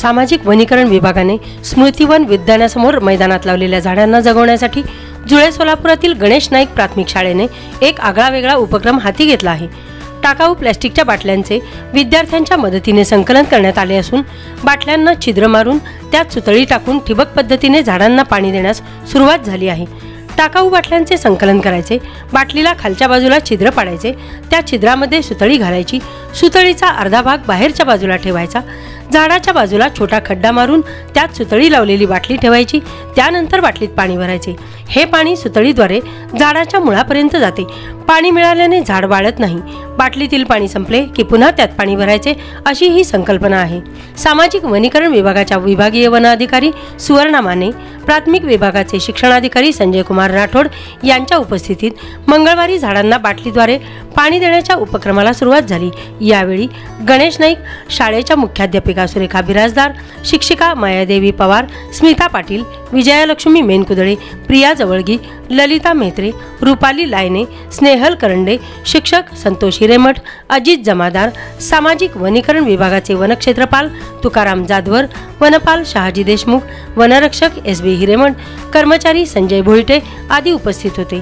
सामाजिक वनीकरण विभागाने स्मृतिवन विद्यानासमोर मैदानात लावलेल्या झाडांना जगवण्यासाठी जुळे सोलापुरातील गणेश नाईक प्राथमिक शाळेने एक आगळा वेगळा उपक्रम हाती घेतला आहे. टाकाऊ प्लॅस्टिकच्या बाटल्यांचे विद्यार्थ्यांच्या मदतीने संकलन करण्यात आले असून बाटल्यांना छिद्र मारून त्यात सुतळी टाकून ठिबक पद्धतीने झाडांना पाणी देण्यास सुरुवात झाली आहे. टाकाऊ बाटल्यांचे संकलन करायचे बाटलीला खालच्या बाजूला छिद्र पाडायचे त्या छिद्रामध्ये सुतळी घालायची सुतळीचा अर्धा भाग बाहेरच्या बाजूला ठेवायचा झाडाच्या बाजूला छोटा खड्डा मारून त्यात सुतळी लावलेली बाटली ठेवायची त्यानंतर बाटलीत पाणी भरायचे. हे पाणी सुतळीद्वारे झाडाच्या मुळापर्यंत जाते. पाणी मिळाल्याने झाड वाळत नाही. बाटलीतील पाणी संपले की पुन्हा त्यात पाणी भरायचे अशी ही संकल्पना आहे. सामाजिक वनीकरण विभागाच्या विभागीय वन अधिकारी सुवर्णा माने प्राथमिक विभागाचे शिक्षणाधिकारी संजय कुमार राठोड यांच्या उपस्थितीत मंगळवारी झाडांना बाटलीद्वारे पाणी देण्याच्या उपक्रमाला सुरुवात झाली. यावेळी गणेश नाईक शाळेच्या मुख्याध्यापिका सुरेखा बिराजदार शिक्षिका मायादेवी पवार स्मिता पाटील विजयालक्ष्मी मेनकुदळे प्रिया जवळगी ललिता मेत्रे रुपाली लायने स्नेहल करंडे शिक्षक संतोष हिरेमठ अजित जमादार सामाजिक वनीकरण विभागाचे वनक्षेत्रपाल तुकाराम जाधवर वनपाल शहाजी देशमुख वनरक्षक एस बी हिरेमठ कर्मचारी संजय भोईटे आदी उपस्थित होते.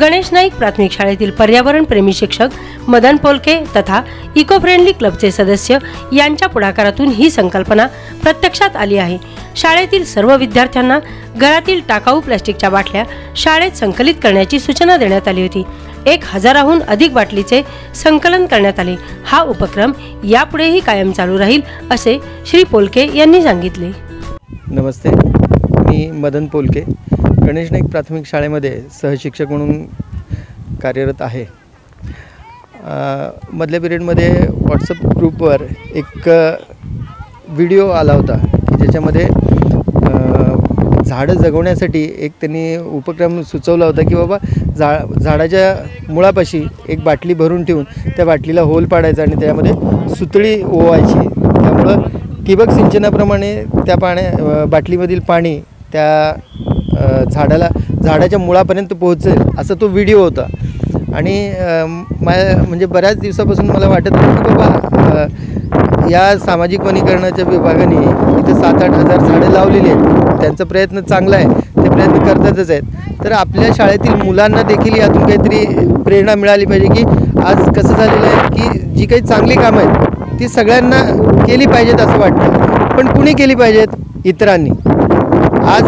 गणेश नाईक प्राथमिक शाळेतील पर्यावरण प्रेमी शिक्षक मदन पोलके तथा इको फ्रेंडली क्लबचे सदस्य यांच्या पुढाकारातून ही संकल्पना प्रत्यक्षात आली आहे. शाळेतील सर्व विद्यार्थ्यांना घरातील टाकाऊ प्लॅस्टिकच्या बाटल्या शाळेत संकलित करण्याची सूचना देण्यात आली होती. एक हजाराहून अधिक बाटलीचे संकलन करण्यात आले. हा उपक्रम यापुढेही कायम चालू राहील असे श्री पोलके यांनी सांगितले. नमस्ते. मी मदन पोलके. गणेश नाईक प्राथमिक शाळेमध्ये सहशिक्षक म्हणून कार्यरत आहे. मधल्या पिरियडमध्ये व्हॉट्सअप ग्रुपवर एक व्हिडिओ आला होता की ज्याच्यामध्ये झाडं जगवण्यासाठी एक त्यांनी उपक्रम सुचवला होता की बाबा झा झाडाच्या मुळापाशी एक बाटली भरून ठेवून त्या बाटलीला होल पाडायचा आणि त्यामध्ये सुतळी ओवायची. त्यामुळं ठिबक सिंचनाप्रमाणे त्या पाण्या बाटलीमधील पाणी त्या झाडाला झाडाच्या मुळापर्यंत पोहोचेल असा तो व्हिडिओ होता. आणि मा म्हणजे बऱ्याच दिवसापासून मला वाटत होतं की बाबा या सामाजिक वनीकरणाच्या विभागाने इथं सात आठ हजार झाडं लावलेली आहेत. त्यांचा प्रयत्न चांगला आहे. ते प्रयत्न करतातच आहेत. तर आपल्या शाळेतील मुलांना देखील यातून काहीतरी प्रेरणा मिळाली पाहिजे की आज कसं झालेलं आहे की जी काही चांगली कामं आहेत ती सगळ्यांना केली पाहिजेत असं वाटतं. पण कुणी केली पाहिजेत? इतरांनी. आज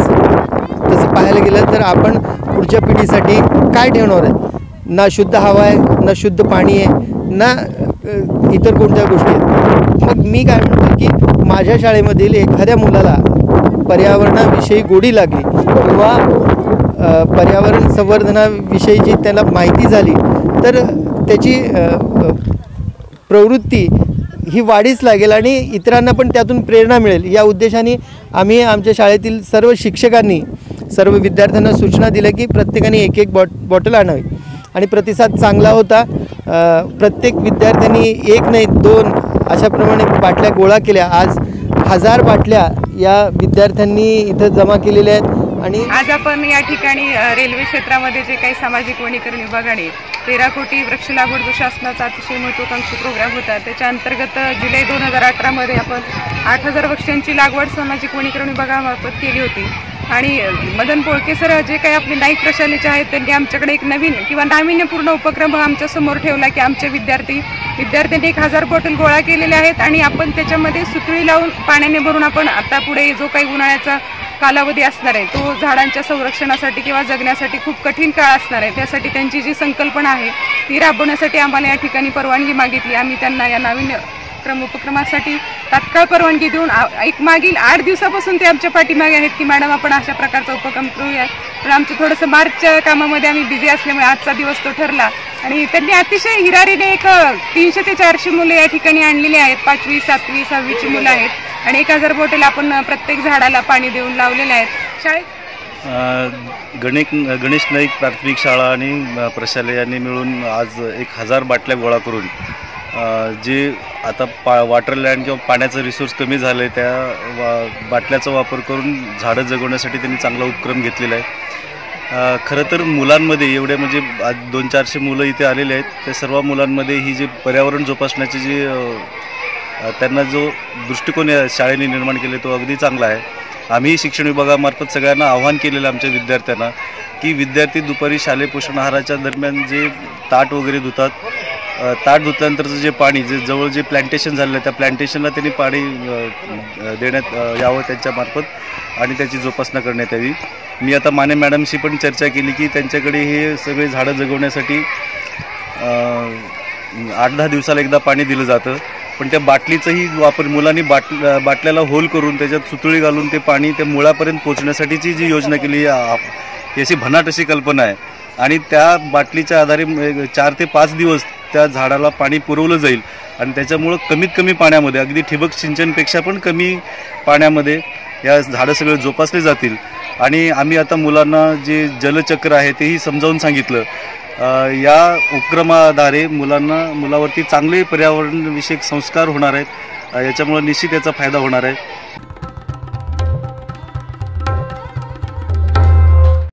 तसं गेलं तर आपण पुढच्या पिढीसाठी काय ठेवणार आहे? ना शुद्ध हवा आहे ना शुद्ध पाणी आहे ना इतर कोणत्या गोष्टी आहेत? मग मी काय म्हणतो की माझ्या शाळेमधील एखाद्या मुलाला पर्यावरणाविषयी गोडी लागली किंवा पर्यावरण संवर्धनाविषयी जी त्याला माहिती झाली तर त्याची प्रवृत्ती ही वाढीच लागेल आणि इतरांना पण त्यातून प्रेरणा मिळेल. या उद्देशाने आम्ही आमच्या शाळेतील सर्व शिक्षकांनी सर्व विद्यार्थ्यांना सूचना दिल्या की प्रत्येकाने एक एक बॉट बॉटल आणावी. आणि प्रतिसाद चांगला होता. प्रत्येक विद्यार्थ्यांनी एक नाही दोन अशाप्रमाणे बाटल्या गोळा केल्या. आज हजार बाटल्या या विद्यार्थ्यांनी इथं जमा केलेल्या आहेत. आणि आज आपण या ठिकाणी रेल्वे क्षेत्रामध्ये जे काही सामाजिक वनीकरण विभागाने तेरा कोटी वृक्ष लागवड जो शासनाचा अतिशय महत्वाकांक्षी प्रोग्राम होता त्याच्या अंतर्गत जुलै दोन हजार अठरामध्ये आपण आठ हजार वृक्षांची लागवड सामाजिक वनीकरण विभागामार्फत केली होती. आणि मदन पोळके सर जे काही आपले नाईक प्रशालेचे आहेत त्यांनी आमच्याकडे एक नवीन किंवा नाविन्यपूर्ण उपक्रम आमच्यासमोर ठेवला की आमचे विद्यार्थी विद्यार्थ्यांनी एक हजार बॉटल गोळा केलेले आहेत आणि आपण त्याच्यामध्ये सुतळी लावून पाण्याने भरून आपण आता पुढे जो काही उन्हाळ्याचा कालावधी असणार आहे तो झाडांच्या संरक्षणासाठी किंवा जगण्यासाठी खूप कठीण काळ असणार आहे. त्यासाठी त्यांची जी संकल्पना आहे ती राबवण्यासाठी आम्हाला या ठिकाणी परवानगी मागितली. आम्ही त्यांना या नाविन्य क्रम उपक्रमासाठी तात्काळ परवानगी देऊन एक मागील आठ दिवसापासून ते आमच्या पाठीमागे आहेत की मॅडम आपण अशा प्रकारचा उपक्रम करूया. पण आमचं थोडंसं मार्चच्या कामामध्ये आम्ही बिझी असल्यामुळे आजचा दिवस तो ठरला. आणि त्यांनी अतिशय हिरारीने एक तीनशे ते चारशे मुलं या ठिकाणी आणलेली आहेत. पाचवी सातवी सहावीची मुलं आहेत. आणि एक हजार बॉटल आपण प्रत्येक झाडाला पाणी देऊन लावलेले आहेत. शाळेत अ, गणेश गणेश नाईक प्राथमिक शाळा आणि अ, मिळून आज एक हजार बाटल्या गोळा करून जे आता पा वॉटरलँड किंवा पाण्याचं रिसोर्स कमी झालं आहे त्या वा बाटल्याचा वापर करून झाडं जगवण्यासाठी त्यांनी चांगला उपक्रम घेतलेला आहे. खरं तर मुलांमध्ये एवढे म्हणजे आज दोन चारशे मुलं इथे आलेले आहेत त्या सर्व मुलांमध्ये ही जी पर्यावरण जोपासण्याची जी त्यांना जो दृष्टिकोन शाळेने निर्माण केले तो अगदी चांगला आहे. आम्ही शिक्षण विभागामार्फत सगळ्यांना आव्हान केलेलं आमच्या विद्यार्थ्यांना की विद्यार्थी दुपारी शालेय पोषण आहाराच्या दरम्यान जे ताट वगैरे धुतात ताट धुतल्यानंतरचं जे पाणी जे जवळ जे प्लॅन्टेशन झालेलं आहे त्या प्लॅन्टेशनला त्यांनी पाणी देण्यात यावं त्यांच्यामार्फत आणि त्याची जोपासना करण्यात यावी. मी आता माने मॅडमशी पण चर्चा केली की त्यांच्याकडे हे सगळे झाडं जगवण्यासाठी आठ दहा दिवसाला एकदा पाणी दिलं जातं. पण त्या बाटलीचंही वापर मुलांनी बाट बाटल्याला होल करून त्याच्यात सुतळी घालून ते पाणी त्या मुळापर्यंत पोचण्यासाठीची जी योजना केली याची आ- ही अशी भन्नाट अशी कल्पना आहे. आणि त्या बाटलीच्या आधारे चार ते पाच दिवस त्या झाडाला पाणी पुरवलं जाईल. आणि त्याच्यामुळं कमीत कमी पाण्यामध्ये अगदी ठिबक सिंचनपेक्षा पण कमी पाण्यामध्ये या झाडं सगळे जोपासले जातील. आणि आम्ही आता मुलांना जे जलचक्र आहे तेही समजावून सांगितलं. या उपक्रमाद्वारे मुलांना मुलावरती चांगले पर्यावरणविषयक संस्कार होणार आहेत. याच्यामुळं निश्चित याचा फायदा होणार आहे.